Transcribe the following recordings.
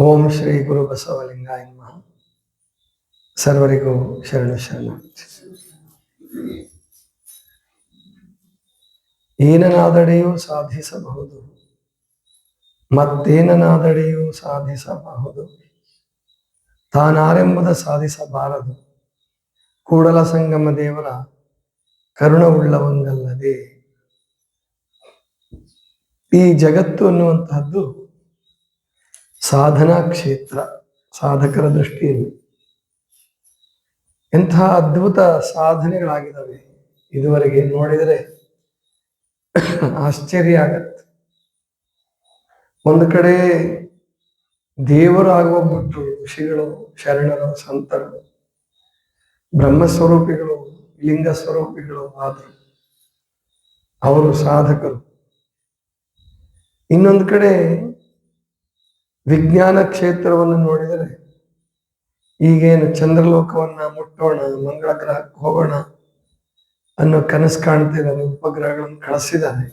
ಓಂ ಶ್ರೀ ಗುರು ಬಸವಲಿಂಗಾಯ ನಮಃ. ಸರ್ವರಿಗೂ ಶರಣ ಶರಣ. ಏನನಾದಡೆಯೂ ಸಾಧಿಸಬಹುದು. ಮತ್ತೇನನಾದಡೆಯೂ ಸಾಧಿಸಬಹುದು. ತಾನಾರೆಂಬುದ ಸಾಧಿಸಬಾರದು. ಕೂಡಲ ಸಂಗಮ ದೇವರ ಕರುಣವುಳ್ಳವಂಗಲ್ಲದೆ ಈ ಜಗತ್ತು ಅನ್ನುವಂತಹದ್ದು ಸಾಧನಾ ಕ್ಷೇತ್ರ, ಸಾಧಕರ ದೃಷ್ಟಿಯಲ್ಲಿ. ಎಂತಹ ಅದ್ಭುತ ಸಾಧನೆಗಳಾಗಿದ್ದಾವೆ ಇದುವರೆಗೆ ನೋಡಿದರೆ ಆಶ್ಚರ್ಯ ಆಗತ್ತೆ. ಒಂದು ಕಡೆ ದೇವರು ಆಗೋಗ್ಬಿಟ್ರು ಋಷಿಗಳು, ಶರಣರು, ಸಂತರು, ಬ್ರಹ್ಮಸ್ವರೂಪಿಗಳು, ಲಿಂಗ ಸ್ವರೂಪಿಗಳು ಆದರು ಅವರು ಸಾಧಕರು. ಇನ್ನೊಂದು ಕಡೆ ವಿಜ್ಞಾನ ಕ್ಷೇತ್ರವನ್ನು ನೋಡಿದರೆ ಈಗೇನು ಚಂದ್ರಲೋಕವನ್ನ ಮುಟ್ಟೋಣ, ಮಂಗಳ ಗ್ರಹಕ್ಕೆ ಹೋಗೋಣ ಅನ್ನೋ ಕನಸು ಕಾಣ್ತಿದ್ದಾನೆ ಉಪಗ್ರಹಗಳನ್ನು ಕಳಿಸಿದ್ದಾನೆ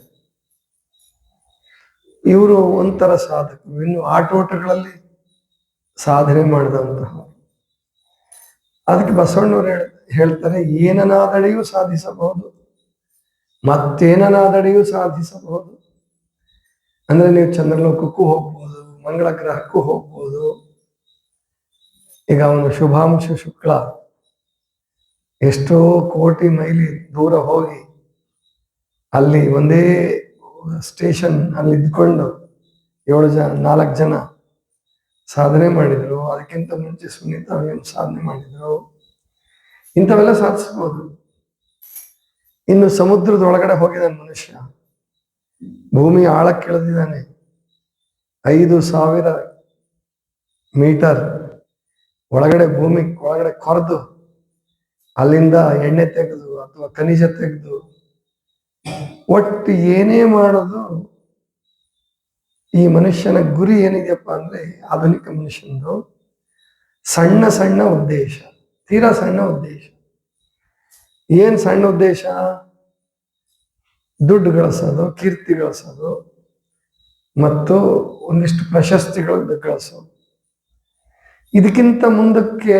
ಇವರು ಒಂಥರ ಸಾಧಕರು ಇನ್ನು ಆಟೋಟಗಳಲ್ಲಿ ಸಾಧನೆ ಮಾಡಿದಂತಹ. ಅದಕ್ಕೆ ಬಸವಣ್ಣವ್ರು ಹೇಳ, ಹೇಳ್ತಾರೆ ಏನನಾದಡೆಯೂ ಸಾಧಿಸಬಹುದು ಮತ್ತೇನನಾದಡೆಯೂ ಸಾಧಿಸಬಹುದು. ಅಂದ್ರೆ ನೀವು ಚಂದ್ರಲೋಕಕ್ಕೂ ಹೋಗ್ಬೋದು ಮಂಗಳ ಗ್ರಹಕ್ಕೂ ಹೋಗ್ಬೋದು. ಈಗ ಅವನು ಶುಭಾಂಶ ಶುಕ್ಲ. ಎಷ್ಟೋ ಕೋಟಿ ಮೈಲಿ ದೂರ ಹೋಗಿ ಅಲ್ಲಿ ಒಂದೇ ಸ್ಟೇಷನ್ ಅಲ್ಲಿ ಇದ್ಕೊಂಡು ಏಳು ಜನ, ನಾಲ್ಕು ಜನ ಸಾಧನೆ ಮಾಡಿದ್ರು. ಅದಕ್ಕಿಂತ ಮುಂಚೆ ಸುನೀತಾ ಏನು ಸಾಧನೆ ಮಾಡಿದ್ರು. ಇಂಥವೆಲ್ಲ ಸಾಧಿಸ್ಬೋದು. ಇನ್ನು ಸಮುದ್ರದ ಒಳಗಡೆ ಹೋಗಿದ್ದಾನೆ ಮನುಷ್ಯ. ಭೂಮಿ ಆಳಕ್ಕೆ ಇಳಿದಿದ್ದಾನೆ ಐದು ಸಾವಿರ ಮೀಟರ್ ಒಳಗಡೆ ಭೂಮಿ ಒಳಗಡೆ ಕೊರೆದು ಅಲ್ಲಿಂದ ಎಣ್ಣೆ ತೆಗೆದು ಅಥವಾ ಖನಿಜ ತೆಗೆದು ಒಟ್ಟು ಏನೇ ಮಾಡೋದು ಈ ಮನುಷ್ಯನ ಗುರಿ ಏನಿದೆಯಪ್ಪ ಅಂದ್ರೆ ಆಧುನಿಕ ಮನುಷ್ಯನದು ಸಣ್ಣ ಸಣ್ಣ ಉದ್ದೇಶ, ತೀರಾ ಸಣ್ಣ ಉದ್ದೇಶ. ಏನ್ ಸಣ್ಣ ಉದ್ದೇಶ? ದುಡ್ಡು ಗಳಿಸೋದು, ಕೀರ್ತಿ ಗಳಿಸೋದು ಮತ್ತು ಒಂದಿಷ್ಟು ಪ್ರಶಸ್ತಿಗಳನ್ನು ಗಳಿಸೋದು ಇದಕ್ಕಿಂತ ಮುಂದಕ್ಕೆ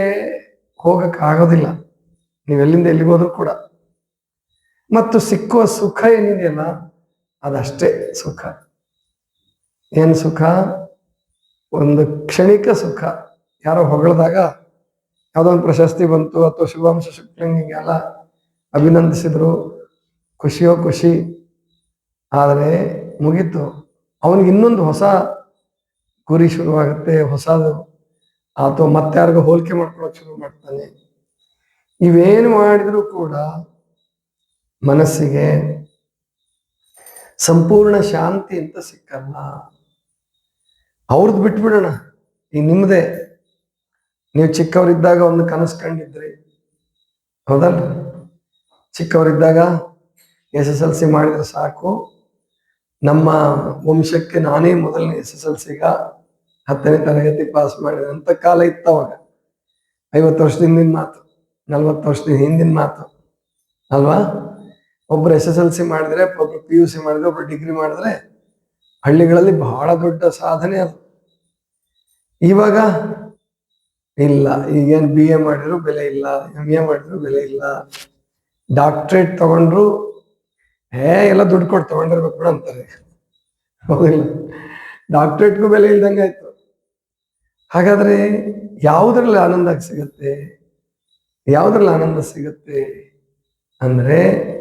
ಹೋಗೋಕ್ಕಾಗೋದಿಲ್ಲ. ನೀವೆಲ್ಲಿಂದ ಎಲ್ಲಿಗೆ ಹೋದ್ರು ಕೂಡ. ಮತ್ತು ಸಿಕ್ಕುವ ಸುಖ ಏನಿದೆಯಲ್ಲ, ಅದಷ್ಟೇ ಸುಖ. ಏನು ಸುಖ? ಒಂದು ಕ್ಷಣಿಕ ಸುಖ. ಯಾರೋ ಹೊಗಳಿದಾಗ ಯಾವುದೋ ಒಂದು ಪ್ರಶಸ್ತಿ ಬಂತು, ಅಥವಾ ಶುಭಾಂಶ ಶುಕ್ಲಿಂಗಿಗೆಲ್ಲ ಅಭಿನಂದಿಸಿದ್ರು, ಖುಷಿಯೋ ಖುಷಿ. ಆದರೆ ಮುಗೀತು. ಅವನಿಗೆ ಇನ್ನೊಂದು ಹೊಸ ಗುರಿ ಶುರುವಾಗುತ್ತೆ, ಹೊಸದು ಅಥವಾ ಮತ್ತೆ ಯಾರಿಗೂ ಹೋಲಿಕೆ ಮಾಡ್ಕೊಳಕ್ ಶುರು ಮಾಡ್ತಾನೆ. ಇವೇನು ಮಾಡಿದ್ರು ಕೂಡ ಮನಸ್ಸಿಗೆ ಸಂಪೂರ್ಣ ಶಾಂತಿ ಅಂತ ಸಿಕ್ಕಲ್ಲ. ಅವ್ರದ್ದು ಬಿಟ್ಬಿಡೋಣ, ಈ ನಿಮ್ಮದೇ ನೀವು ಚಿಕ್ಕವರಿದ್ದಾಗ ಒಂದು ಕನಸು ಕಂಡಿದ್ರಿ. ಹೌದಲ್ಲ ಚಿಕ್ಕವರಿದ್ದಾಗ ಎಸ್ ಎಸ್ ಎಲ್ ಸಿ ಮಾಡಿದ್ರೆ ಸಾಕು. ನಮ್ಮ ವಂಶಕ್ಕೆ ನಾನೇ ಮೊದಲನೇ ಎಸ್ ಎಸ್ ಎಲ್ ಸಿಗ ಹತ್ತನೇ ತರಗತಿ ಪಾಸ್ ಮಾಡಿದೆ ಅಂತ ಕಾಲ ಇತ್ತು ಅವಾಗ ಐವತ್ತು ವರ್ಷದ ಹಿಂದಿನ ಮಾತು, ನಲ್ವತ್ತು ವರ್ಷದ ಹಿಂದಿನ ಮಾತು, ಅಲ್ವಾ? ಒಬ್ರು ಎಸ್ ಎಸ್ ಎಲ್ ಸಿ ಮಾಡಿದ್ರೆ, ಒಬ್ರು ಪಿ ಯು ಸಿ ಮಾಡಿದ್ರೆ, ಒಬ್ರು ಡಿಗ್ರಿ ಮಾಡಿದ್ರೆ ಹಳ್ಳಿಗಳಲ್ಲಿ ಬಹಳ ದೊಡ್ಡ ಸಾಧನೆ ಅದು. ಇವಾಗ ಇಲ್ಲ, ಈಗೇನು ಬಿ ಎ ಮಾಡಿದ್ರು ಬೆಲೆ ಇಲ್ಲ ಎಂ ಎ ಮಾಡಿದ್ರು ಬೆಲೆ ಇಲ್ಲ. ಡಾಕ್ಟ್ರೇಟ್ ತಗೊಂಡ್ರು ಏ ಎಲ್ಲ ದುಡ್ಡು ಕೊಟ್ಟು ತಗೊಂಡಿರ್ಬೇಕು ಬಿಡ ಅಂತಾರೆ. ಹೌದಿಲ್ಲ? ಡಾಕ್ಟ್ರೇಟ್ಗೂ ಬೆಲೆ ಇಲ್ದಂಗೆ ಆಯ್ತು. ಹಾಗಾದ್ರೆ ಯಾವುದ್ರಲ್ಲಿ ಆನಂದ ಸಿಗುತ್ತೆ? ಯಾವುದ್ರಲ್ಲಿ ಆನಂದ ಸಿಗುತ್ತೆ? ಅಂದ್ರೆ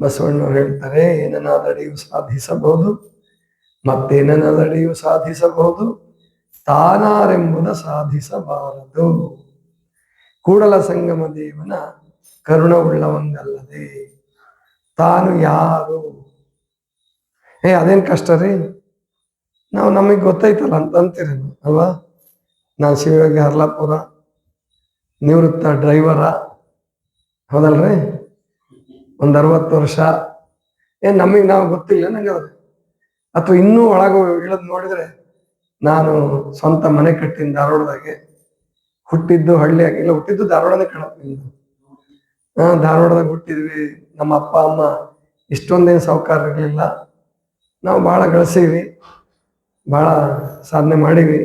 ಬಸವಣ್ಣವ್ರು ಹೇಳ್ತಾರೆ, ಏನನ್ನಾದಡಿಯೂ ಸಾಧಿಸಬಹುದು, ಮತ್ತೇನನ್ನಾದಡೆಯೂ ಸಾಧಿಸಬಹುದು, ತಾನಾರೆಂಬುದ ಸಾಧಿಸಬಾರದು. ಕೂಡಲ ಸಂಗಮ ದೇವನ ಕರುಣವುಳ್ಳವಂಗಲ್ಲದೆ. ತಾನು ಯಾರು? ಏ, ಅದೇನ್ ಕಷ್ಟ ರೀ? ನಾವು ನಮಗೆ ಗೊತ್ತೈತಲ್ಲ ಅಂತ ಅಂತೀರಿ ಅಲ್ವಾ? ನಾನು ಶಿವಯೋಗಿ ಹರ್ಲಾಪುರ, ನಿವೃತ್ತ ಡ್ರೈವರ, ಹೌದಲ್ರಿ? ಒಂದು ಅರವತ್ತು ವರ್ಷ. ಏ, ನಮಗೆ ನಾವು ಗೊತ್ತಿಲ್ಲ, ನಂಗೆ ಅಥವಾ ಇನ್ನೂ ಒಳಗೆ ಇಳದ್ ನೋಡಿದ್ರೆ, ನಾನು ಸ್ವಂತ ಮನೆ ಕಟ್ಟಿನ ಧಾರವಾಡದಾಗೆ. ಹುಟ್ಟಿದ್ದು ಹಳ್ಳಿಯಾಗಿ, ಇಲ್ಲ, ಹುಟ್ಟಿದ್ದು ಧಾರವಾಡನೇ ಹಾ, ಧಾರವಾಡದಾಗ ಹುಟ್ಟಿದ್ವಿ. ನಮ್ಮ ಅಪ್ಪ, ಅಮ್ಮ ಇಷ್ಟೊಂದೇನು ಸಾವುಕಾರ ಇರಲಿಲ್ಲ ನಾವು ಭಾಳ ಗಳಿಸೀವಿ ಭಾಳ ಸಾಧನೆ ಮಾಡೀವಿ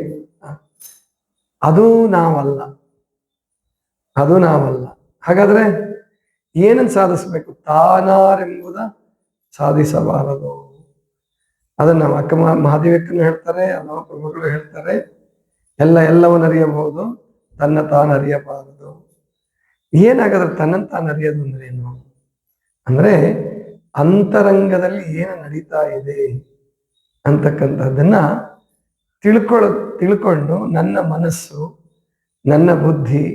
ಅದು ನಾವಲ್ಲ ಅದು ನಾವಲ್ಲ. ಹಾಗಾದ್ರೆ ಏನನ್ನು ಸಾಧಿಸ್ಬೇಕು ತಾನಾರೆಂಬುದ ಸಾಧಿಸಬಾರದು. ಅದನ್ನ ಅಕ್ಕ ಮಹಾದೇವಕ್ಕನ್ನು ಮಹಾದೇವಕ್ಕನು ಹೇಳ್ತಾರೆ ನಮ್ಮ ಪ್ರಭುಗಳು ಹೇಳ್ತಾರೆ. ಎಲ್ಲ, ಎಲ್ಲವನ್ನು ಅರಿಯಬಹುದು, ತನ್ನ ತಾನು ಅರಿಯಬಾರದು. ಏನಾಗಾದ್ರೆ ತನ್ನ ತಾನು ಅರಿಯೋದು ಅಂದ್ರೆ ಅಂದ್ರೆ ಅಂತರಂಗದಲ್ಲಿ ಏನು ನಡೀತಾ ಇದೆ ಅಂತಕ್ಕಂಥದ್ದನ್ನ ತಿಳ್ಕೊಳ್ಳ ತಿಳ್ಕೊಂಡು ನನ್ನ ಮನಸ್ಸು, ನನ್ನ ಬುದ್ಧಿ,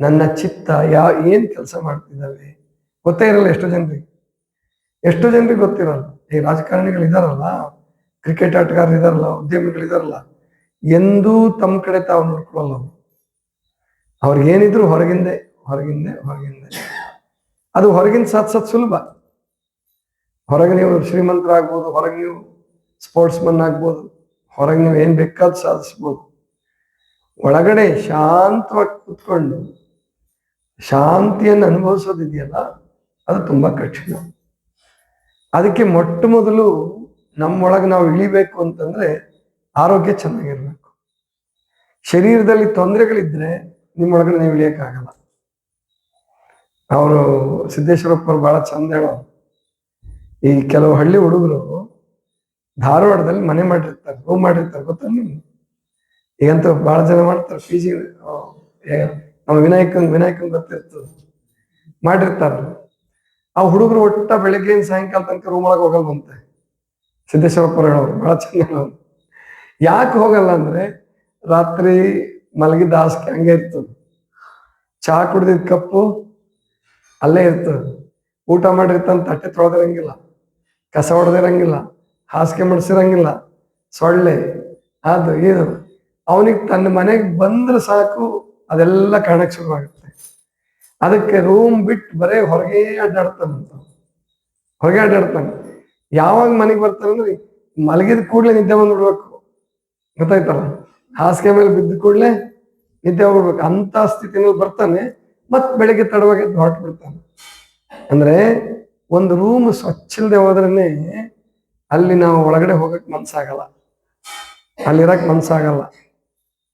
ನನ್ನ ಚಿತ್ತ ಯಾವ ಏನು ಕೆಲಸ ಮಾಡ್ತಿದ್ದಾವೆ? ಗೊತ್ತೇ ಇರಲ್ಲ ಎಷ್ಟೋ ಜನರಿಗೆ. ಎಷ್ಟೋ ಜನರಿಗೆ ಗೊತ್ತಿರಲ್ಲ. ಈ ರಾಜಕಾರಣಿಗಳು ಇದಾರಲ್ಲ, ಕ್ರಿಕೆಟ್ ಆಟಗಾರರು ಇದಾರಲ್ಲ, ಉದ್ಯಮಿಗಳು ಇದಾರಲ್ಲ, ಎಂದೂ ತಮ್ಮ ಕಡೆ ತಾವು ನೋಡ್ಕೊಳ್ಳಲ್ಲ ಅವ್ರು. ಅವ್ರಿಗೆ ಏನಿದ್ರು ಹೊರಗಿಂದೆ ಹೊರಗಿಂದೆ ಹೊರಗಿಂದೆ. ಅದು ಹೊರಗಿನ ಸತ್ ಸುಲಭ. ಹೊರಗೆ ನೀವು ಶ್ರೀಮಂತರಾಗ್ಬೋದು, ಹೊರಗೆ ನೀವು ಸ್ಪೋರ್ಟ್ಸ್ ಮನ್ ಆಗ್ಬೋದು, ಹೊರಗೆ ನೀವು ಏನು ಬೇಕಾದ್ ಸಾಧಿಸ್ಬೋದು. ಒಳಗಡೆ ಶಾಂತವಾಗಿ ಕೂತ್ಕೊಂಡು ಶಾಂತಿಯನ್ನು ಅನುಭವಿಸೋದಿದೆಯಲ್ಲ, ಅದು ತುಂಬಾ ಕಠಿಣ. ಅದಕ್ಕೆ ಮೊಟ್ಟ ಮೊದಲು ನಮ್ಮೊಳಗೆ ನಾವು ಇಳಿಬೇಕು ಅಂತಂದ್ರೆ ಆರೋಗ್ಯ ಚೆನ್ನಾಗಿರಬೇಕು. ಶರೀರದಲ್ಲಿ ತೊಂದರೆಗಳಿದ್ರೆ ನಿಮ್ಮೊಳಗಡೆ ನೀವು ಇಳಿಯಕ್ಕಾಗಲ್ಲ. ಅವರು ಸಿದ್ದೇಶ್ವರಪ್ಪ ಅವ್ರು ಬಹಳ ಚಂದ ಹೇಳೋರು ಈ ಕೆಲವು ಹಳ್ಳಿ ಹುಡುಗರು ಧಾರವಾಡದಲ್ಲಿ ಮನೆ ಮಾಡಿರ್ತಾರೆ ರೂಮ್ ಮಾಡಿರ್ತಾರೆ, ಗೊತ್ತಾ ನಿಮ್ಗೆ? ಈಗಂತ ಬಹಳ ಜನ ಮಾಡ್ತಾರೆ ಪಿ ಜಿ ನಮ್ಮ ವಿನಾಯಕನ್ ವಿನಾಯಕನ್ ಗೊತ್ತಿರ್ತದೆ. ಮಾಡಿರ್ತಾರೆ. ಆ ಹುಡುಗರು ಒಟ್ಟ ಬೆಳಗ್ಗೆ ಸಾಯಂಕಾಲ ತನಕ ರೂಮ್ ಒಳಗೆ ಹೋಗಲ್ವಂತೆ ಸಿದ್ದೇಶ್ವರಪ್ಪ ಹೇಳೋರು ಬಹಳ ಚಂದ ಹೇಳೋರು. ಯಾಕೆ ಹೋಗಲ್ಲ ಅಂದ್ರೆ ರಾತ್ರಿ ಮಲಗಿದ ಹಾಸಿಗೆ ಹಂಗೆ ಇರ್ತದೆ. ಚಹಾ ಕುಡ್ದಿದ್ ಕಪ್ಪು ಅಲ್ಲೇ ಇರ್ತದೆ ಊಟ ಮಾಡಿರ್ತಾನೆ ತಟ್ಟೆ ತೊಳೆದಿರಂಗಿಲ್ಲ. ಕಸ ಹೊಡೆದಿರಂಗಿಲ್ಲ ಹಾಸಿಗೆ ಮಡಿಸಿರಂಗಿಲ್ಲ. ಸೊಳ್ಳೆ. ಅದು ಇದು. ಅವನಿಗೆ ತನ್ನ ಮನೆಗೆ ಬಂದ್ರೆ ಸಾಕು, ಅದೆಲ್ಲ ಕಾಣಕ್ಕೆ ಶುರುವಾಗುತ್ತೆ. ಅದಕ್ಕೆ ರೂಮ್ ಬಿಟ್ಟು ಬರೇ ಹೊರಗೆ ಅಡ್ಡಾಡ್ತಾನಂತ ಹೊರಗೆ ಅಡ್ಡಾಡ್ತಾನೆ. ಯಾವಾಗ ಮನೆಗೆ ಬರ್ತಾನಂದ್ರೆ ಮಲಗಿದ ಕೂಡಲೇ ನಿದ್ದೆ ಬಂದ್ಬಿಡ್ಬೇಕು ಗೊತ್ತಾಯ್ತಲ್ಲ? ಹಾಸಿಗೆ ಮೇಲೆ ಬಿದ್ದ ಕೂಡಲೇ ನಿದ್ದೆ ಹೋಗ್ಬಿಡ್ಬೇಕು. ಅಂತ ಸ್ಥಿತಿನಲ್ಲಿ ಬರ್ತಾನೆ. ಮತ್ ಬೆಳಿಗ್ಗೆ ತಡವಾಗಿ ಹೊರಟು ಬಿಡ್ತಾನೆ. ಅಂದ್ರೆ ಒಂದು ರೂಮ್ ಸ್ವಚ್ಛಲ್ದೆ ಹೋದ್ರೇನೆ ಅಲ್ಲಿ ನಾವು ಒಳಗಡೆ ಹೋಗಕ್ ಮನ್ಸಾಗಲ್ಲ. ಅಲ್ಲಿರಕ್ ಮನ್ಸಾಗಲ್ಲ.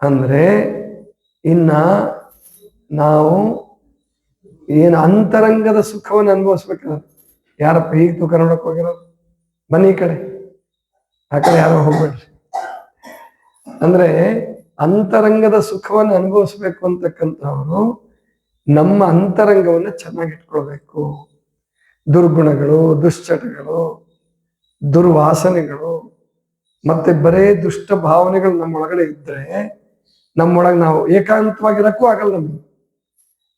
ಅಂದ್ರೆ ಇನ್ನ ನಾವು ಏನು ಅಂತರಂಗದ ಸುಖವನ್ನು ಅನುಭವಿಸ್ಬೇಕಲ್ಲ. ಯಾರಪ್ಪ ಈಗ ತೂಕ ನೋಡಕ್ ಹೋಗಿರೋದು? ಬನ್ನಿ ಈ ಕಡೆ. ಆ ಕಡೆ ಯಾರೋ ಹೋಗ್ಬೇಡ್ರಿ. ಅಂದ್ರೆ ಅಂತರಂಗದ ಸುಖವನ್ನು ಅನುಭವಿಸ್ಬೇಕು ಅಂತಕ್ಕಂಥವ್ರು ನಮ್ಮ ಅಂತರಂಗವನ್ನ ಚೆನ್ನಾಗಿಟ್ಕೊಳ್ಬೇಕು. ದುರ್ಗುಣಗಳು, ದುಶ್ಚಟಗಳು, ದುರ್ವಾಸನೆಗಳು, ಮತ್ತೆ ಬರೇ ದುಷ್ಟ ಭಾವನೆಗಳು ನಮ್ಮೊಳಗಡೆ ಇದ್ರೆ, ನಮ್ಮೊಳಗೆ ನಾವು ಏಕಾಂತವಾಗಿರಕ್ಕೂ ಆಗಲ್ಲ ನಮಗೆ.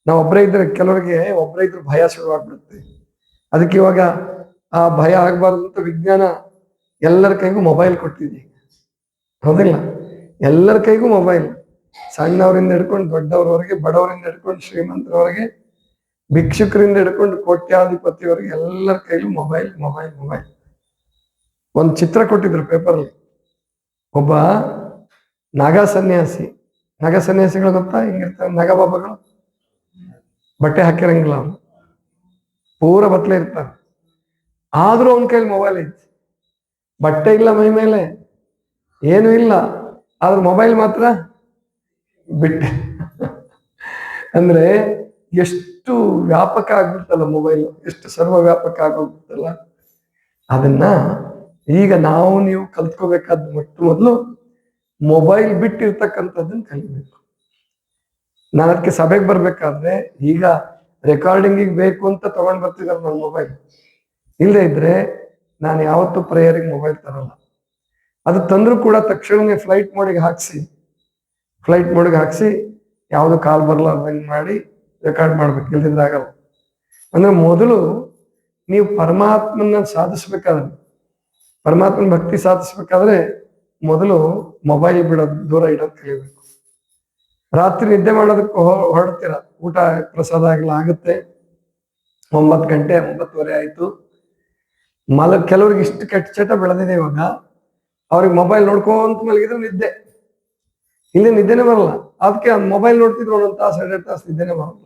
ನಾವು ಒಬ್ಬರೇ ಇದ್ರೆ ಕೆಲವರಿಗೆ ಒಬ್ಬರೇ ಇದ್ರೆ ಭಯ ಶುರುವಾಗ್ಬಿಡುತ್ತೆ. ಅದಕ್ಕೆ ಇವಾಗ ಆ ಭಯ ಆಗಬಾರ್ದು ಅಂತ ವಿಜ್ಞಾನ ಎಲ್ಲರ ಕೈಗೂ ಮೊಬೈಲ್ ಕೊಟ್ಟಿದೆ ಹೌದಿಲ್ಲ? ಎಲ್ಲರ ಕೈಗೂ ಮೊಬೈಲ್. ಸಣ್ಣವರಿಂದ ಹಿಡ್ಕೊಂಡು ದೊಡ್ಡವರವರೆಗೆ, ಬಡವರಿಂದ ಹಿಡ್ಕೊಂಡು, ಶ್ರೀಮಂತರವರೆಗೆ, ಭಿಕ್ಷುಕರಿಂದ ಹಿಡ್ಕೊಂಡು, ಕೋಟ್ಯಾಧಿಪತಿವರೆಗೆ ಎಲ್ಲರ ಕೈಲೂ ಮೊಬೈಲ್ ಮೊಬೈಲ್ ಮೊಬೈಲ್. ಒಂದು ಚಿತ್ರ ಕೊಟ್ಟಿದ್ರು ಪೇಪರಲ್ಲಿ. ಒಬ್ಬ ನಾಗ ಸನ್ಯಾಸಿ. ನಾಗ ಸನ್ಯಾಸಿಗಳು ಗೊತ್ತಾ? ಹಿಂಗಿರ್ತಾರೆ? ನಾಗಬಾಬಾಗಳು ಬಟ್ಟೆ ಹಾಕಿರಂಗಿಲ್ಲ ಅವರು. ಪೂರ ಬತ್ತಲೆ ಇರ್ತಾರೆ. ಆದ್ರೂ ಅವನ ಕೈಲಿ ಮೊಬೈಲ್ ಐತಿ. ಬಟ್ಟೆ ಇಲ್ಲ ಮೈ ಮೇಲೆ. ಏನು ಇಲ್ಲ. ಆದ್ರೆ ಮೊಬೈಲ್ ಮಾತ್ರ ಬಿಟ್ಟೆ. ಅಂದ್ರೆ ಎಷ್ಟು ವ್ಯಾಪಕ ಆಗ್ಬಿಡ್ತಲ್ಲ ಮೊಬೈಲ್ ಎಷ್ಟು ಸರ್ವ ವ್ಯಾಪಕ ಆಗೋಗ್ಬಿಡ್ತಲ್ಲ ಅದನ್ನ ಈಗ ನಾವು ನೀವು ಕಲ್ತ್ಕೋಬೇಕಾದ ಮೊಟ್ಟ ಮೊದಲು ಮೊಬೈಲ್ ಬಿಟ್ಟಿರ್ತಕ್ಕಂಥದ್ದನ್ನ ಕಲಿಬೇಕು. ನಾನು ಅದಕ್ಕೆ ಸಭೆಗೆ ಬರ್ಬೇಕಾದ್ರೆ ಈಗ ರೆಕಾರ್ಡಿಂಗಿಗೆ ಬೇಕು ಅಂತ ತಗೊಂಡ್ ಬರ್ತಿದ್ದಾರೆ ನನ್ನ ಮೊಬೈಲ್ ಇಲ್ಲದೆ ಇದ್ರೆ ನಾನು ಯಾವತ್ತೂ ಪ್ರೇಯರಿಗೆ ಮೊಬೈಲ್ ತರಲ್ಲ. ಅದು ತಂದ್ರೂ ಕೂಡ ತಕ್ಷಣನೇ ಫ್ಲೈಟ್ ಮೋಡಿಗೆ ಹಾಕ್ಸಿ. ಫ್ಲೈಟ್ ಮೋಡ್ಗೆ ಹಾಕ್ಸಿ ಯಾವುದು ಕಾಲ್ ಬರಲಾರ್ದಂಗೆ ಮಾಡಿ ರೆಕಾರ್ಡ್ ಮಾಡ್ಬೇಕು, ಇಲ್ದಿದ್ರೆ ಆಗಲ್ಲ. ಅಂದ್ರೆ ಮೊದಲು ನೀವು ಪರಮಾತ್ಮನ ಸಾಧಿಸ್ಬೇಕಾದ್ರೆ, ಪರಮಾತ್ಮನ ಭಕ್ತಿ ಸಾಧಿಸ್ಬೇಕಾದ್ರೆ ಮೊದಲು ಮೊಬೈಲ್ ಬಿಡೋದು, ದೂರ ಇಡೋದು ಕಲಿಬೇಕು. ರಾತ್ರಿ ನಿದ್ದೆ ಮಾಡೋದಕ್ಕೆ ಹೊರಡ್ತೀರ, ಊಟ ಪ್ರಸಾದ ಆಗಲ್ಲ, ಆಗುತ್ತೆ. ಒಂಬತ್ತು ಗಂಟೆ, ಒಂಬತ್ತುವರೆ ಆಯ್ತು. ಮಲ, ಕೆಲವ್ರಿಗೆ ಇಷ್ಟು ಕೆಟ್ಟ ಚಟ ಬೆಳೆದಿದೆ ಇವಾಗ, ಅವ್ರಿಗೆ ಮೊಬೈಲ್ ನೋಡ್ಕೊಂತ ಮಲಗಿದ್ರೆ ನಿದ್ದೆ. ಇಲ್ಲಿ ನಿದ್ದೆನೆ ಬರಲ್ಲ. ಅದಕ್ಕೆ ಮೊಬೈಲ್ ನೋಡ್ತಿದ್ರು ಒಂದೊಂದು ತಾಸು, ಎರಡೆರಡು ತಾಸು ನಿದ್ದೆನೆ ಬರಲ್ಲ.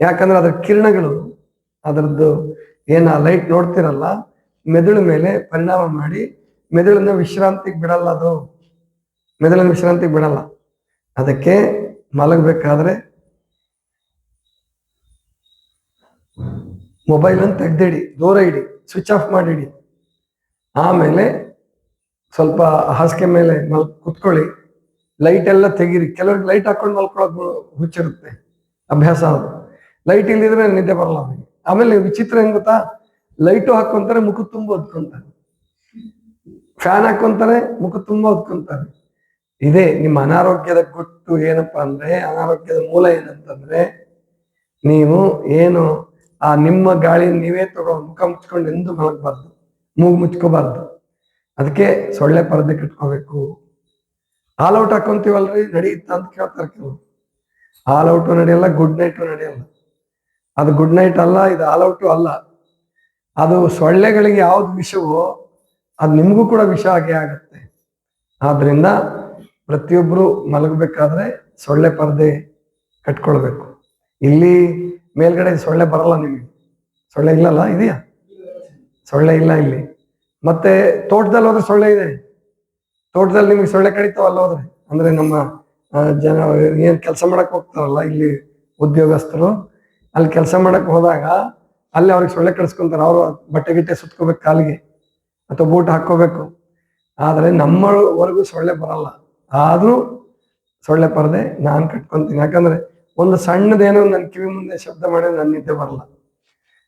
ಯಾಕಂದ್ರೆ ಅದ್ರ ಕಿರಣಗಳು, ಅದರದ್ದು ಏನ ಲೈಟ್ ನೋಡ್ತಿರಲ್ಲ, ಮೆದುಳು ಮೇಲೆ ಪರಿಣಾಮ ಮಾಡಿ ಮೆದುಳನ್ನ ವಿಶ್ರಾಂತಿಗೆ ಬಿಡಲ್ಲ ಅದು. ಮೆದುಳನ್ನ ವಿಶ್ರಾಂತಿಗೆ ಬಿಡಲ್ಲ. ಅದಕ್ಕೆ ಮಲಗಬೇಕಾದ್ರೆ ಮೊಬೈಲನ್ನು ತೆಗ್ದಿಡಿ, ದೂರ ಇಡಿ ಸ್ವಿಚ್ ಆಫ್ ಮಾಡಿಡಿ. ಆಮೇಲೆ ಸ್ವಲ್ಪ ಹಾಸಿಗೆ ಮೇಲೆ ಮಲ್ ಕುತ್ಕೊಳ್ಳಿ. ಲೈಟ್ ಎಲ್ಲ ತೆಗೀರಿ. ಕೆಲವ್ರಿಗೆ ಲೈಟ್ ಹಾಕೊಂಡು ಮಲ್ಕೊಳ್ಳೋದು ಹುಚ್ಚಿರುತ್ತೆ. ಅಭ್ಯಾಸ ಅದು. ಲೈಟ್ ಇಲ್ಲಿದ್ರೆ ನಿದ್ದೆ ಬರಲ್ಲ ಅವನಿಗೆ ಆಮೇಲೆ ವಿಚಿತ್ರ ಹೆಂಗ್ ಗೊತ್ತಾ? ಲೈಟು ಹಾಕೊಂತಾರೆ ಮುಖ ತುಂಬ ಒದ್ಕೊಂತಾರೆ. ಫ್ಯಾನ್ ಹಾಕೊಂತಾರೆ ಮುಖ ತುಂಬ ಒದ್ಕೊಂತಾರೆ. ಇದೇ ನಿಮ್ಮ ಅನಾರೋಗ್ಯದ ಕೊಟ್ಟು ಏನಪ್ಪಾ ಅಂದ್ರೆ, ಅನಾರೋಗ್ಯದ ಮೂಲ ಏನಂತಂದ್ರೆ, ನೀವು ಏನು ಆ ನಿಮ್ಮ ಗಾಳಿ ನೀವೇ ತಗೋ, ಮುಖ ಮುಚ್ಕೊಂಡು ಎಂದು ಮಲಗಬಾರ್ದು. ಮೂಗು ಮುಚ್ಕೋಬಾರ್ದು. ಅದಕ್ಕೆ ಸೊಳ್ಳೆ ಪರದೆ ಕಟ್ಕೋಬೇಕು. ಆಲ್ ಔಟ್ ಹಾಕೊಂತೀವಲ್ರಿ? ನಡೆಯುತ್ತಾ ಅಂತ ಕೇಳ್ತಾರೆ ಕೆಲವರು. ಆಲ್ ಔಟು ನಡೆಯಲ್ಲ, ಗುಡ್ ನೈಟು ನಡೆಯಲ್ಲ. ಅದು ಗುಡ್ ನೈಟ್ ಅಲ್ಲ, ಇದು ಆಲ್ ಔಟು ಅಲ್ಲ. ಅದು ಸೊಳ್ಳೆಗಳಿಗೆ ಯಾವ್ದು ವಿಷವೋ, ಅದು ನಿಮಗೂ ಕೂಡ ವಿಷ ಆಗೇ ಆಗುತ್ತೆ. ಆದ್ರಿಂದ ಪ್ರತಿಯೊಬ್ಬರು ಮಲಗಬೇಕಾದ್ರೆ ಸೊಳ್ಳೆ ಪರದೆ ಕಟ್ಕೊಳ್ಬೇಕು. ಇಲ್ಲಿ ಮೇಲ್ಗಡೆ ಸೊಳ್ಳೆ ಬರಲ್ಲ ನಿಮಗೆ. ಸೊಳ್ಳೆ ಇಲ್ಲಲ್ಲ, ಇದೆಯಾ? ಸೊಳ್ಳೆ ಇಲ್ಲ ಇಲ್ಲಿ. ಮತ್ತೆ ತೋಟದಲ್ಲಿ ಹೋದ್ರೆ ಸೊಳ್ಳೆ ಇದೆ. ತೋಟದಲ್ಲಿ ನಿಮಗೆ ಸೊಳ್ಳೆ ಕಡಿತಾವಲ್ಲ ಹೋದ್ರೆ? ಅಂದ್ರೆ ನಮ್ಮ ಜನ ಏನ್ ಕೆಲಸ ಮಾಡಕ್ ಹೋಗ್ತಾರಲ್ಲ ಇಲ್ಲಿ ಉದ್ಯೋಗಸ್ಥರು, ಅಲ್ಲಿ ಕೆಲಸ ಮಾಡಕ್ ಹೋದಾಗ ಅಲ್ಲಿ ಅವ್ರಿಗೆ ಸೊಳ್ಳೆ ಕಡಿಸ್ಕೊಂತಾರೆ. ಅವರು ಬಟ್ಟೆ ಗಿಟ್ಟೆ ಸುತ್ಕೋಬೇಕು ಕಾಲಿಗೆ ಅಥವಾ ಬೂಟ್ ಹಾಕೋಬೇಕು ಆದರೆ ನಮ್ಮವರೆಗೂ ಸೊಳ್ಳೆ ಬರಲ್ಲ. ಆದರೂ ಸೊಳ್ಳೆ ಪರದೆ ನಾನು ಕಟ್ಕೊಂತೀನಿ. ಯಾಕಂದ್ರೆ ಒಂದು ಸಣ್ಣದೇನೋ ನನ್ನ ಕಿವಿ ಮುಂದೆ ಶಬ್ದ ಮಾಡಿ ನನ್ನ ನಿದ್ದೆ ಬರಲ್ಲ.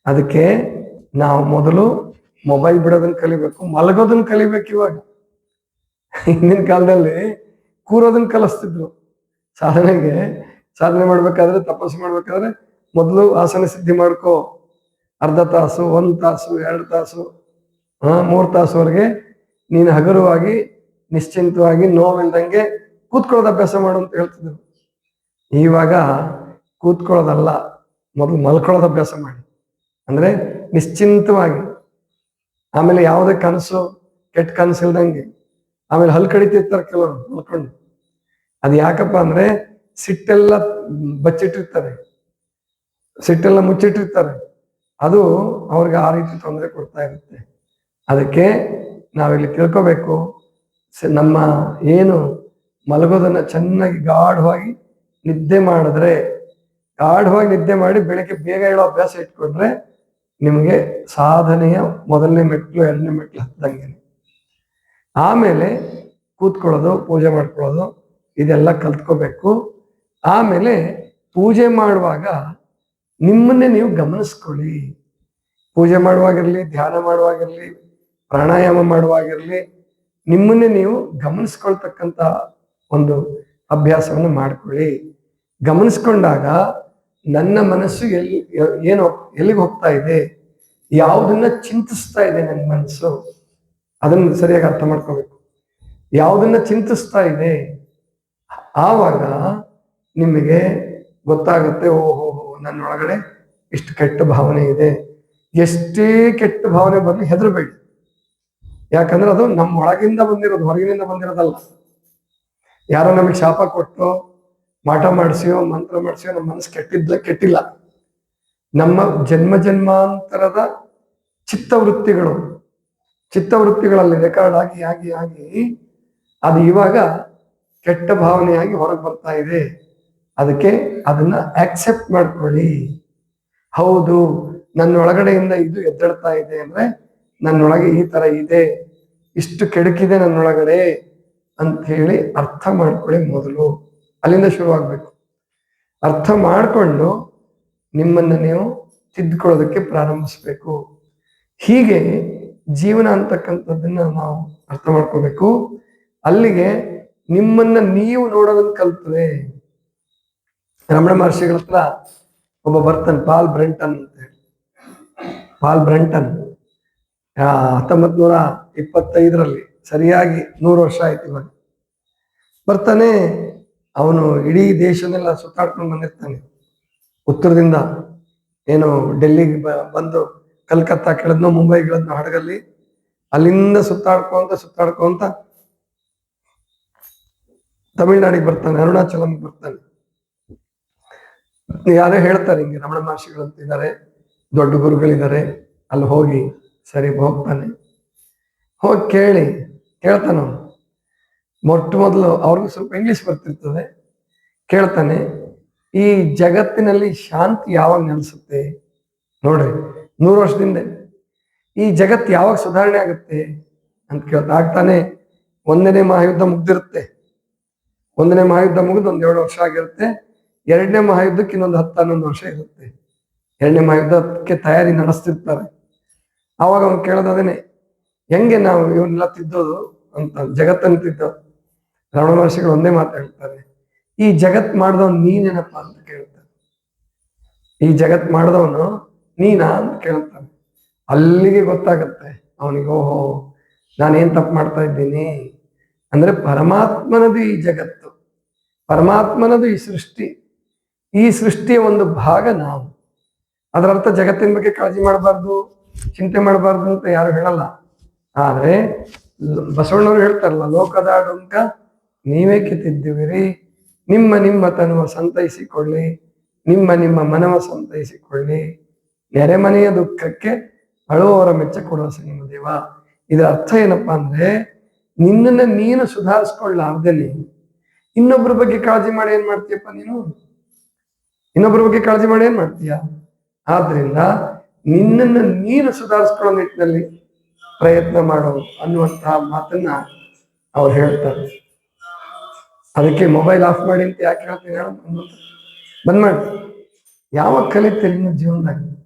ಅದಕ್ಕೆ ನಾವು ಮೊದಲು ಮೊಬೈಲ್ ಬಿಡೋದನ್ನ ಕಲಿಬೇಕು, ಮಲಗೋದನ್ನ ಕಲಿಬೇಕು ಇವಾಗ. ಹಿಂದಿನ ಕಾಲದಲ್ಲಿ ಕೂರೋದನ್ನ ಕಲಿಸ್ತಿದ್ರು. ಸಾಧನೆಗೆ ಸಾಧನೆ ಮಾಡ್ಬೇಕಾದ್ರೆ ತಪಸ್ಸು ಮಾಡ್ಬೇಕಾದ್ರೆ ಮೊದಲು ಆಸನ ಸಿದ್ಧಿ ಮಾಡ್ಕೋ. ಅರ್ಧ ತಾಸು, ಒಂದು ತಾಸು, ಎರಡು ತಾಸು, ಹಾ, ಮೂರು ತಾಸುವರೆಗೆ ನೀನು ಹಗುರವಾಗಿ, ನಿಶ್ಚಿಂತವಾಗಿ, ನೋವಿಲ್ದಂಗೆ ಕೂತ್ಕೊಳ್ಳೋದು ಅಭ್ಯಾಸ ಮಾಡು ಅಂತ ಹೇಳ್ತಿದ್ರು. ಇವಾಗ ಕೂತ್ಕೊಳ್ಳೋದಲ್ಲ, ಮೊದಲು ಮಲ್ಕೊಳ್ಳೋದು ಅಭ್ಯಾಸ ಮಾಡಿ. ಅಂದ್ರೆ ನಿಶ್ಚಿಂತವಾಗಿ. ಆಮೇಲೆ ಯಾವುದೇ ಕನಸು, ಕೆಟ್ಟ ಕನಸು ಇಲ್ದಂಗೆ ಆಮೇಲೆ ಹಲ್ ಕಡಿತಿರ್ತಾರೆ ಕೆಲವರು, ಮಲ್ಕೊಂಡು. ಅದು ಯಾಕಪ್ಪ ಅಂದ್ರೆ ಸಿಟ್ಟೆಲ್ಲ ಬಚ್ಚಿಟ್ಟಿರ್ತಾರೆ. ಸಿಟ್ಟೆಲ್ಲ ಮುಚ್ಚಿಟ್ಟಿರ್ತಾರೆ. ಅದು ಅವ್ರಿಗೆ ಆ ರೀತಿ ತೊಂದರೆ ಕೊಡ್ತಾ ಇರುತ್ತೆ. ಅದಕ್ಕೆ ನಾವಿಲ್ಲಿ ತಿಳ್ಕೋಬೇಕು ನಮ್ಮ ಏನು ಮಲಗೋದನ್ನ ಚೆನ್ನಾಗಿ ಗಾಢವಾಗಿ ನಿದ್ದೆ ಮಾಡಿದ್ರೆ, ಗಾಢವಾಗಿ ನಿದ್ದೆ ಮಾಡಿ ಬೆಳಿಗ್ಗೆ ಬೇಗ ಹೇಳೋ ಅಭ್ಯಾಸ ಇಟ್ಕೊಂಡ್ರೆ ನಿಮಗೆ ಸಾಧನೆಯ ಮೊದಲನೇ ಮೆಟ್ಲು ಎರಡನೇ ಮೆಟ್ಲು ಹತ್ತದಂಗೆ ಆಮೇಲೆ ಕೂತ್ಕೊಳ್ಳೋದು, ಪೂಜೆ ಮಾಡ್ಕೊಳ್ಳೋದು, ಇದೆಲ್ಲ ಕಲ್ತ್ಕೋಬೇಕು. ಆಮೇಲೆ ಪೂಜೆ ಮಾಡುವಾಗ ನಿಮ್ಮನ್ನೇ ನೀವು ಗಮನಿಸ್ಕೊಳ್ಳಿ. ಪೂಜೆ ಮಾಡುವಾಗಿರಲಿ, ಧ್ಯಾನ ಮಾಡುವಾಗಿರಲಿ, ಪ್ರಾಣಾಯಾಮ ಮಾಡುವಾಗಿರಲಿ, ನಿಮ್ಮನ್ನೇ ನೀವು ಗಮನಿಸ್ಕೊಳ್ತಕ್ಕಂಥ ಒಂದು ಅಭ್ಯಾಸವನ್ನು ಮಾಡ್ಕೊಳ್ಳಿ. ಗಮನಿಸ್ಕೊಂಡಾಗ ನನ್ನ ಮನಸ್ಸು ಎಲ್ಲಿ ಏನು ಎಲ್ಲಿಗೆ ಹೋಗ್ತಾ ಇದೆ? ಯಾವುದನ್ನ ಚಿಂತಿಸ್ತಾ ಇದೆ ನನ್ನ ಮನಸ್ಸು? ಅದನ್ನು ಸರಿಯಾಗಿ ಅರ್ಥ ಮಾಡ್ಕೋಬೇಕು. ಯಾವುದನ್ನ ಚಿಂತಿಸ್ತಾ ಇದೆ, ಆವಾಗ ನಿಮಗೆ ಗೊತ್ತಾಗುತ್ತೆ, ಓಹೋ ನನ್ನೊಳಗಡೆ ಇಷ್ಟು ಕೆಟ್ಟ ಭಾವನೆ ಇದೆ. ಎಷ್ಟೇ ಕೆಟ್ಟ ಭಾವನೆ ಬಂದು ಹೆದರಬೇಡಿ. ಯಾಕಂದ್ರೆ ಅದು ನಮ್ಮ ಒಳಗಿಂದ ಬಂದಿರೋದು, ಹೊರಗಿನಿಂದ ಬಂದಿರೋದಲ್ಲ. ಯಾರೋ ನಮಗೆ ಶಾಪ ಕೊಟ್ಟು, ಮಾಟ ಮಾಡಿಸಿಯೋ, ಮಂತ್ರ ಮಾಡಿಸಿಯೋ, ನಮ್ಮ ಮನಸ್ಸು ಕೆಟ್ಟಿದ್ದ ಕೆಟ್ಟಿಲ್ಲ. ನಮ್ಮ ಜನ್ಮ ಜನ್ಮಾಂತರದ ಚಿತ್ತವೃತ್ತಿಗಳು ಚಿತ್ತವೃತ್ತಿಗಳಲ್ಲಿ ರೆಕಾರ್ಡ್ ಆಗಿ ಆಗಿ ಆಗಿ, ಅದು ಇವಾಗ ಕೆಟ್ಟ ಭಾವನೆಯಾಗಿ ಹೊರಗೆ ಬರ್ತಾ ಇದೆ. ಅದಕ್ಕೆ ಅದನ್ನ ಆಕ್ಸೆಪ್ಟ್ ಮಾಡ್ಕೊಳ್ಳಿ. ಹೌದು, ನನ್ನೊಳಗಡೆಯಿಂದ ಇದು ಎದ್ದಾಡ್ತಾ ಇದೆ ಅಂದ್ರೆ ನನ್ನೊಳಗೆ ಈ ತರ ಇದೆ, ಇಷ್ಟು ಕೆಡಕಿದೆ ನನ್ನೊಳಗಡೆ ಅಂತ ಹೇಳಿ ಅರ್ಥ ಮಾಡ್ಕೊಳ್ಳಿ ಮೊದಲು. ಅಲ್ಲಿಂದ ಶುರುವಾಗಬೇಕು. ಅರ್ಥ ಮಾಡಿಕೊಂಡು ನಿಮ್ಮನ್ನು ನೀವು ತಿದ್ದುಕೊಳ್ಳೋದಕ್ಕೆ ಪ್ರಾರಂಭಿಸ್ಬೇಕು. ಹೀಗೆ ಜೀವನ ಅಂತಕ್ಕಂಥದ್ದನ್ನ ನಾವು ಅರ್ಥ ಮಾಡ್ಕೋಬೇಕು. ಅಲ್ಲಿಗೆ ನಿಮ್ಮನ್ನ ನೀವು ನೋಡೋದನ್ನ ಕಲ್ತದೆ ರಮಣ ಮಹರ್ಷಿಗಳ ಹತ್ರ ಒಬ್ಬ ಬರ್ತಾನೆ, ಪಾಲ್ ಬ್ರೆಂಟನ್ ಅಂತ ಹೇಳಿ. ಪಾಲ್ ಬ್ರೆಂಟನ್ ಹತ್ತೊಂಬತ್ ನೂರ ಇಪ್ಪತ್ತೈದರಲ್ಲಿ ಸರಿಯಾಗಿ ನೂರು ವರ್ಷ ಆಯ್ತು ಇವಾಗ. ಬರ್ತಾನೆ, ಅವನು ಇಡೀ ದೇಶನೆಲ್ಲ ಸುತ್ತಾಡ್ಕೊಂಡು ಬಂದಿರ್ತಾನೆ. ಉತ್ತರದಿಂದ ಏನು ಡೆಲ್ಲಿಗೆ ಬಂದು ಕಲ್ಕತ್ತಾ ಕೇಳಿದ್ನೋ ಮುಂಬೈ ಕೆಳದ್ನೋ ಹಡಗಲ್ಲಿ ಅಲ್ಲಿಂದ ಸುತ್ತಾಡ್ಕೊಂತ ಸುತ್ತಾಡ್ಕೊಂತ ತಮಿಳ್ನಾಡಿಗೆ ಬರ್ತಾನೆ, ಅರುಣಾಚಲಂಗೆ ಬರ್ತಾನೆ. ಯಾರೇ ಹೇಳ್ತಾರೆ ಹಿಂಗೆ ರಮಣ ಇದ್ದಾರೆ, ದೊಡ್ಡ ಗುರುಗಳಿದ್ದಾರೆ, ಅಲ್ಲಿ ಹೋಗಿ ಸರಿ ಹೋಗ್ತಾನೆ. ಹೋಗಿ ಕೇಳಿ, ಕೇಳ್ತಾನ ಮೊಟ್ಟ ಮೊದಲು ಅವ್ರಿಗೂ ಸ್ವಲ್ಪ ಇಂಗ್ಲಿಷ್ ಬರ್ತಿರ್ತದೆ. ಕೇಳ್ತಾನೆ, ಈ ಜಗತ್ತಿನಲ್ಲಿ ಶಾಂತಿ ಯಾವಾಗ ನೆಲೆಸುತ್ತೆ? ನೋಡ್ರಿ ನೂರು ವರ್ಷದಿಂದ. ಈ ಜಗತ್ತು ಯಾವಾಗ ಸುಧಾರಣೆ ಆಗುತ್ತೆ ಅಂತ ಕೇಳ್ತಾ ಆಗ್ತಾನೆ ಒಂದನೇ ಮಹಾಯುದ್ಧ ಮುಗ್ದಿರುತ್ತೆ. ಒಂದನೇ ಮಹಾಯುದ್ಧ ಮುಗಿದು ಒಂದ್ ಎರಡು ವರ್ಷ ಆಗಿರುತ್ತೆ. ಎರಡನೇ ಮಹಾಯುದ್ಧಕ್ಕೆ ಇನ್ನೊಂದು ಹತ್ತು, ಹನ್ನೊಂದು ವರ್ಷ ಇರುತ್ತೆ. ಎರಡನೇ ಮಹಾಯುದ್ಧಕ್ಕೆ ತಯಾರಿ ನಡೆಸ್ತಿರ್ತಾರೆ. ಆವಾಗ ಅವನು ಕೇಳೋದದೇನೆ ಹೆಂಗೆ ನಾವು ಇವನ್ನೆಲ್ಲ ತಿದ್ದೋದು? ಅಂತ ಜಗತ್ತನ್ನು ತಿದ್ದೋದು ರಮಣ ಮಹರ್ಷಿಗಳು ಒಂದೇ ಮಾತಾಡ್ತಾರೆ ಈ ಜಗತ್ ಮಾಡಿದವನು ನೀನೇನಪ್ಪ ಅಂತ ಕೇಳ್ತಾರೆ. ಈ ಜಗತ್ ಮಾಡಿದವನು ನೀನಾ ಅಂತ ಕೇಳ್ತಾನೆ. ಅಲ್ಲಿಗೆ ಗೊತ್ತಾಗತ್ತೆ. ಅವನಿಗೆ, ಓಹೋ, ನಾನೇನ್ ತಪ್ಪು ಮಾಡ್ತಾ ಇದ್ದೀನಿ? ಅಂದ್ರೆ ಪರಮಾತ್ಮನದು ಈ ಜಗತ್ತು. ಪರಮಾತ್ಮನದು ಈ ಸೃಷ್ಟಿ. ಈ ಸೃಷ್ಟಿಯ ಒಂದು ಭಾಗ ನಾವು. ಅದರ ಅರ್ಥ ಜಗತ್ತಿನ ಬಗ್ಗೆ ಕಾಳಜಿ ಮಾಡಬಾರ್ದು, ಚಿಂತೆ ಮಾಡಬಾರ್ದು ಅಂತ ಯಾರು ಹೇಳಲ್ಲ. ಆದ್ರೆ, ಬಸವಣ್ಣವ್ರು ಹೇಳ್ತಾರಲ್ಲ ಲೋಕದ ಡೊಂಕ ನೀವೇ ಕಿತ್ತಿದ್ದೀವಿರಿ. ನಿಮ್ಮ ನಿಮ್ಮ ತನುವ ಸಂತೈಸಿಕೊಳ್ಳಿ. ನಿಮ್ಮ ನಿಮ್ಮ ಮನವ ಸಂತೈಸಿಕೊಳ್ಳಿ. ನೆರೆಮನೆಯ ದುಃಖಕ್ಕೆ ಅಳುವವರ ಮೆಚ್ಚ ಕೊಡುವ ನಿಮ್ಮ ದೇವ. ಇದರ ಅರ್ಥ ಏನಪ್ಪಾ ಅಂದ್ರೆ, ನಿನ್ನನ್ನ ನೀನು ಸುಧಾರಿಸ್ಕೊಳ್ಳಾರ್ದಲ್ಲಿ ಇನ್ನೊಬ್ಬರ ಬಗ್ಗೆ ಕಾಳಜಿ ಮಾಡಿ ಏನ್ ಮಾಡ್ತೀಯಪ್ಪ ನೀನು? ಇನ್ನೊಬ್ಬರ ಬಗ್ಗೆ ಕಾಳಜಿ ಮಾಡಿ ಏನ್ ಮಾಡ್ತೀಯ? ಆದ್ರಿಂದ ನಿನ್ನನ್ನ ನೀನು ಸುಧಾರಿಸ್ಕೊಳ್ಳೋ ನಿಟ್ಟಿನಲ್ಲಿ ಪ್ರಯತ್ನ ಮಾಡೋ ಅನ್ನುವಂತಹ ಮಾತನ್ನ ಅವ್ರು ಹೇಳ್ತಾರೆ. ಅದಕ್ಕೆ ಮೊಬೈಲ್ ಆಫ್ ಮಾಡಿ ಅಂತ ಯಾಕೆ ಹೇಳ್ತೀನಿ ಹೇಳ. ಬಂದ್ ಮಾಡಿ ಯಾವಾಗ ಕಲಿತೀರಿ ನಿಮ್ಮ ಜೀವನದಾಗ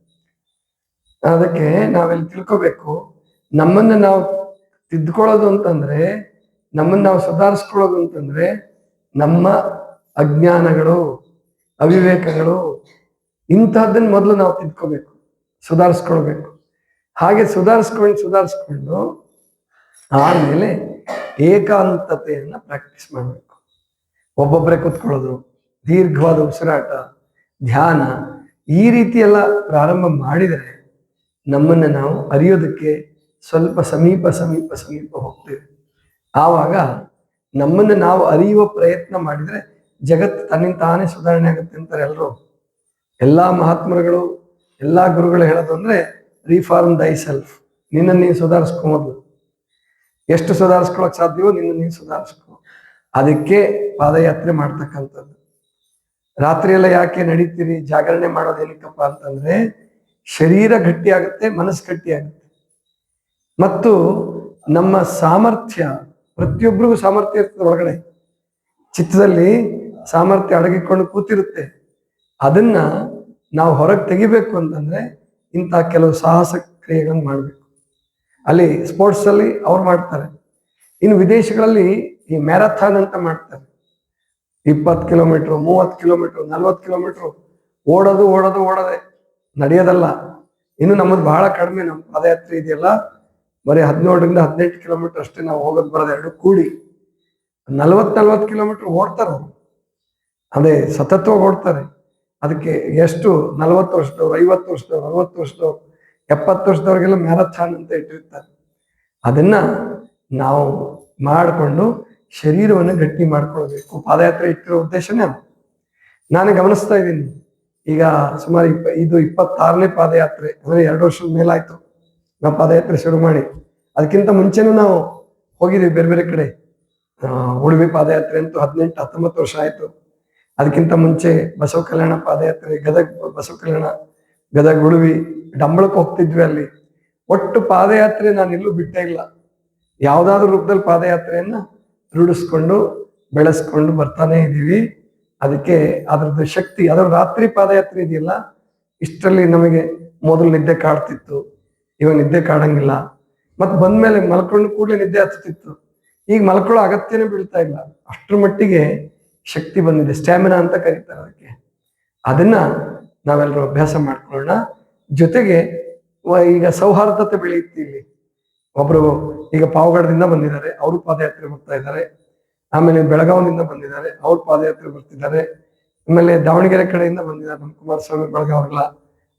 ಅದಕ್ಕೆ ನಾವೆಲ್ಲಿ ತಿಳ್ಕೊಬೇಕು? ನಮ್ಮನ್ನ ನಾವು ತಿದ್ಕೊಳ್ಳೋದು ಅಂತಂದ್ರೆ, ನಮ್ಮನ್ನ ನಾವು ಸುಧಾರಿಸ್ಕೊಳ್ಳೋದು ಅಂತಂದ್ರೆ, ನಮ್ಮ ಅಜ್ಞಾನಗಳು, ಅವಿವೇಕಗಳು, ಇಂತಹದ್ದನ್ನ ಮೊದಲು ನಾವು ತಿದ್ಕೋಬೇಕು, ಸುಧಾರಿಸ್ಕೊಳ್ಬೇಕು. ಹಾಗೆ ಸುಧಾರಿಸ್ಕೊಂಡು ಸುಧಾರಿಸ್ಕೊಂಡು ಆಮೇಲೆ ಏಕಾಂತತೆಯನ್ನ ಪ್ರಾಕ್ಟೀಸ್ ಮಾಡಬೇಕು. ಒಬ್ಬೊಬ್ಬರೇ ಕೂತ್ಕೊಳ್ಳೋದು, ದೀರ್ಘವಾದ ಉಸಿರಾಟ, ಧ್ಯಾನ, ಈ ರೀತಿ ಎಲ್ಲ ಪ್ರಾರಂಭ ಮಾಡಿದರೆ ನಮ್ಮನ್ನ ನಾವು ಅರಿಯೋದಕ್ಕೆ ಸ್ವಲ್ಪ ಸಮೀಪ ಸಮೀಪ ಸಮೀಪ ಹೋಗ್ತೇವೆ. ಆವಾಗ ನಮ್ಮನ್ನ ನಾವು ಅರಿಯುವ ಪ್ರಯತ್ನ ಮಾಡಿದರೆ ಜಗತ್ತು ತನ್ನಿಂದ ತಾನೇ ಸುಧಾರಣೆ ಆಗುತ್ತೆ ಅಂತಾರೆ ಎಲ್ಲರೂ ಎಲ್ಲಾ ಮಹಾತ್ಮರುಗಳು, ಎಲ್ಲಾ ಗುರುಗಳು ಹೇಳೋದು ಅಂದ್ರೆ ರೀಫಾರ್ಮ್ ದೈ ಸೆಲ್ಫ್ ನಿನ್ನನ್ನು ನೀನು ಸುಧಾರಿಸ್ಕೊ ಮೊದಲು. ಎಷ್ಟು ಸುಧಾರಿಸ್ಕೊಳಕ್ ಸಾಧ್ಯವೋ ನಿನ್ನ ನೀನು ಸುಧಾರಿಸ್ಕೊ. ಅದಕ್ಕೆ ಪಾದಯಾತ್ರೆ ಮಾಡ್ತಕ್ಕಂಥದ್ದು. ರಾತ್ರಿಯೆಲ್ಲ ಯಾಕೆ ನಡೀತೀರಿ? ಜಾಗರಣೆ ಮಾಡೋದು ಏನಕ್ಕಪ್ಪ ಅಂತಂದ್ರೆ ಶರೀರ ಗಟ್ಟಿಯಾಗುತ್ತೆ, ಮನಸ್ಸು ಗಟ್ಟಿಯಾಗುತ್ತೆ. ಮತ್ತು ನಮ್ಮ ಸಾಮರ್ಥ್ಯ, ಪ್ರತಿಯೊಬ್ಬರಿಗೂ ಸಾಮರ್ಥ್ಯ ಇರ್ತದೆ ಒಳಗಡೆ. ಚಿತ್ತದಲ್ಲಿ ಸಾಮರ್ಥ್ಯ ಅಡಗಿಕೊಂಡು ಕೂತಿರುತ್ತೆ. ಅದನ್ನ ನಾವು ಹೊರಗೆ ತೆಗಿಬೇಕು ಅಂತಂದ್ರೆ ಇಂಥ ಕೆಲವು ಸಾಹಸ ಕ್ರಿಯೆಗಳನ್ನು ಮಾಡಬೇಕು. ಅಲ್ಲಿ ಸ್ಪೋರ್ಟ್ಸ್ ಅಲ್ಲಿ ಅವ್ರು ಮಾಡ್ತಾರೆ. ಇನ್ನು ವಿದೇಶಗಳಲ್ಲಿ ಈ ಮ್ಯಾರಥಾನ್ ಅಂತ ಮಾಡ್ತಾರೆ. ಇಪ್ಪತ್ತು ಕಿಲೋಮೀಟ್ರ್ ಮೂವತ್ತು ಕಿಲೋಮೀಟ್ರ್ ನಲ್ವತ್ತು ಕಿಲೋಮೀಟ್ರ್ ಓಡೋದು ಓಡೋದು, ಓಡೋದೆ. ನಡೆಯೋದಲ್ಲ. ಇನ್ನು ನಮ್ಮದು ಬಹಳ ಕಡಿಮೆ ನಮ್ಮ ಪಾದಯಾತ್ರೆ ಇದೆಯಲ್ಲ. ಬರೀ ಹದಿನೇಳರಿಂದ ಹದಿನೆಂಟು ಕಿಲೋಮೀಟರ್ ಅಷ್ಟೇ ನಾವು ಹೋಗೋದು ಬರೋದು ಎರಡು ಕೂಡಿ. ನಲ್ವತ್ ನಲ್ವತ್ತು ಕಿಲೋಮೀಟರ್ ಓಡ್ತಾರೆ ಅವರು. ಅದೇ ಸತತವಾಗಿ ಓಡ್ತಾರೆ. ಅದಕ್ಕೆ ಎಷ್ಟು ನಲವತ್ತು ವರ್ಷದವ್ರು, ಐವತ್ತು ವರ್ಷದವ್ರು, ಅರವತ್ತು ವರ್ಷದವ್ರು, ಎಪ್ಪತ್ತು ವರ್ಷದವ್ರಿಗೆಲ್ಲ ಮ್ಯಾರಥಾನ್ ಅಂತ ಇಟ್ಟಿರ್ತಾರೆ. ಅದನ್ನ ನಾವು ಮಾಡಿಕೊಂಡು ಶರೀರವನ್ನು ಗಟ್ಟಿ ಮಾಡ್ಕೊಳ್ಬೇಕು. ಪಾದಯಾತ್ರೆ ಇಟ್ಟಿರೋ ಉದ್ದೇಶನೇ ನಾನು ಗಮನಿಸ್ತಾ ಇದ್ದೀನಿ. ಈಗ ಸುಮಾರು ಇಪ್ಪ, ಇದು ಇಪ್ಪತ್ತಾರನೇ ಪಾದಯಾತ್ರೆ, ಅಂದ್ರೆ ಎರಡು ವರ್ಷದ ಮೇಲಾಯ್ತು. ನಾವು ಪಾದಯಾತ್ರೆ ಶುರು ಮಾಡಿ. ಅದಕ್ಕಿಂತ ಮುಂಚೆನೂ ನಾವು ಹೋಗಿದ್ದೀವಿ ಬೇರೆ ಬೇರೆ ಕಡೆ. ಉಡುಪಿ ಪಾದಯಾತ್ರೆ ಅಂತೂ ಹದಿನೆಂಟು, ಹತ್ತೊಂಬತ್ತು ವರ್ಷ ಆಯ್ತು. ಅದಕ್ಕಿಂತ ಮುಂಚೆ ಬಸವ ಕಲ್ಯಾಣ ಪಾದಯಾತ್ರೆ, ಗದಗ್, ಬಸವ ಕಲ್ಯಾಣ, ಗದಗ, ಉಳುವಿ, ಡಂಬಳಕ್ಕೆ ಹೋಗ್ತಿದ್ವಿ ಅಲ್ಲಿ. ಒಟ್ಟು ಪಾದಯಾತ್ರೆ ನಾನು ಎಲ್ಲೂ ಬಿಟ್ಟೇ ಇಲ್ಲ. ಯಾವ್ದಾದ್ರು ರೂಪದಲ್ಲಿ ಪಾದಯಾತ್ರೆಯನ್ನ ರೂಢಿಸ್ಕೊಂಡು, ಬೆಳೆಸ್ಕೊಂಡು ಬರ್ತಾನೆ ಇದೀವಿ. ಅದಕ್ಕೆ ಅದರದ್ದು ಶಕ್ತಿ, ಅದರ ರಾತ್ರಿ ಪಾದಯಾತ್ರೆ ಇದೆಯಲ್ಲ, ಇಷ್ಟರಲ್ಲಿ ನಮಗೆ ಮೊದಲು ನಿದ್ದೆ ಕಾಡ್ತಿತ್ತು. ಇವಾಗ ನಿದ್ದೆ ಕಾಡಂಗಿಲ್ಲ. ಮತ್ ಬಂದ್ಮೇಲೆ ಮಲ್ಕೊಂಡು ಕೂಡಲೇ ನಿದ್ದೆ ಹತ್ತುತ್ತಿತ್ತು. ಈಗ ಮಲ್ಕೊಳ್ಳೋ ಅಗತ್ಯನೇ ಬೀಳ್ತಾ ಇಲ್ಲ. ಅಷ್ಟರ ಮಟ್ಟಿಗೆ ಶಕ್ತಿ ಬಂದಿದೆ. ಸ್ಟ್ಯಾಮಿನಾ ಅಂತ ಕರೀತಾರೆ ಅದಕ್ಕೆ. ಅದನ್ನ ನಾವೆಲ್ಲರೂ ಅಭ್ಯಾಸ ಮಾಡ್ಕೊಳ್ಳೋಣ. ಜೊತೆಗೆ ಈಗ ಸೌಹಾರ್ದತೆ ಬೆಳೆಯುತ್ತೆ ಇಲ್ಲಿ. ಒಬ್ರು ಈಗ ಪಾವಗಡದಿಂದ ಬಂದಿದ್ದಾರೆ. ಅವರು ಪಾದಯಾತ್ರೆ ಹೋಗ್ತಾ ಇದ್ದಾರೆ. ಆಮೇಲೆ ಬೆಳಗಾವಿನಿಂದ ಬಂದಿದ್ದಾರೆ. ಅವ್ರ ಪಾದಯಾತ್ರೆ ಬರ್ತಿದ್ದಾರೆ. ಆಮೇಲೆ ದಾವಣಗೆರೆ ಕಡೆಯಿಂದ ಬಂದಿದ್ದಾರೆ ನಮ್ಮ ಕುಮಾರಸ್ವಾಮಿ ಬೆಳಗಾವ್ರೆಲ್ಲ,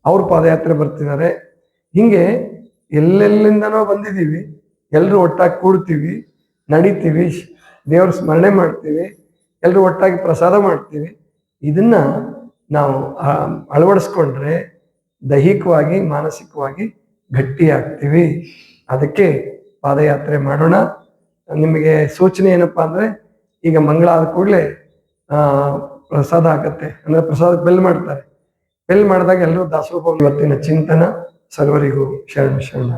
ಅವ್ರ ಪಾದಯಾತ್ರೆ ಬರ್ತಿದ್ದಾರೆ. ಹಿಂಗೆ ಎಲ್ಲೆಲ್ಲಿಂದನೋ ಬಂದಿದ್ದೀವಿ. ಎಲ್ಲರೂ ಒಟ್ಟಾಗಿ ಕೂಡ್ತೀವಿ, ನಡಿತೀವಿ ದೇವ್ರ ಸ್ಮರಣೆ ಮಾಡ್ತೀವಿ ಎಲ್ಲರೂ ಒಟ್ಟಾಗಿ ಪ್ರಸಾದ ಮಾಡ್ತೀವಿ. ಇದನ್ನ ನಾವು ಅಳವಡಿಸ್ಕೊಂಡ್ರೆ ದೈಹಿಕವಾಗಿ, ಮಾನಸಿಕವಾಗಿ ಗಟ್ಟಿಯಾಗ್ತೀವಿ. ಅದಕ್ಕೆ ಪಾದಯಾತ್ರೆ ಮಾಡೋಣ. ನಿಮಗೆ ಸೂಚನೆ ಏನಪ್ಪಾ ಅಂದ್ರೆ ಈಗ ಮಂಗಳ ಆದ ಕೂಡಲೇ ಪ್ರಸಾದ ಆಗತ್ತೆ ಅಂದ್ರೆ ಪ್ರಸಾದ ಬೆಲ್ ಮಾಡ್ತಾರೆ ಬೆಲ್ ಮಾಡಿದಾಗ ಎಲ್ಲರೂ ದಾಸೋಹ ಇವತ್ತಿನ ಚಿಂತನ ಸರ್ವರಿಗೂ ಶರಣ ಶರಣ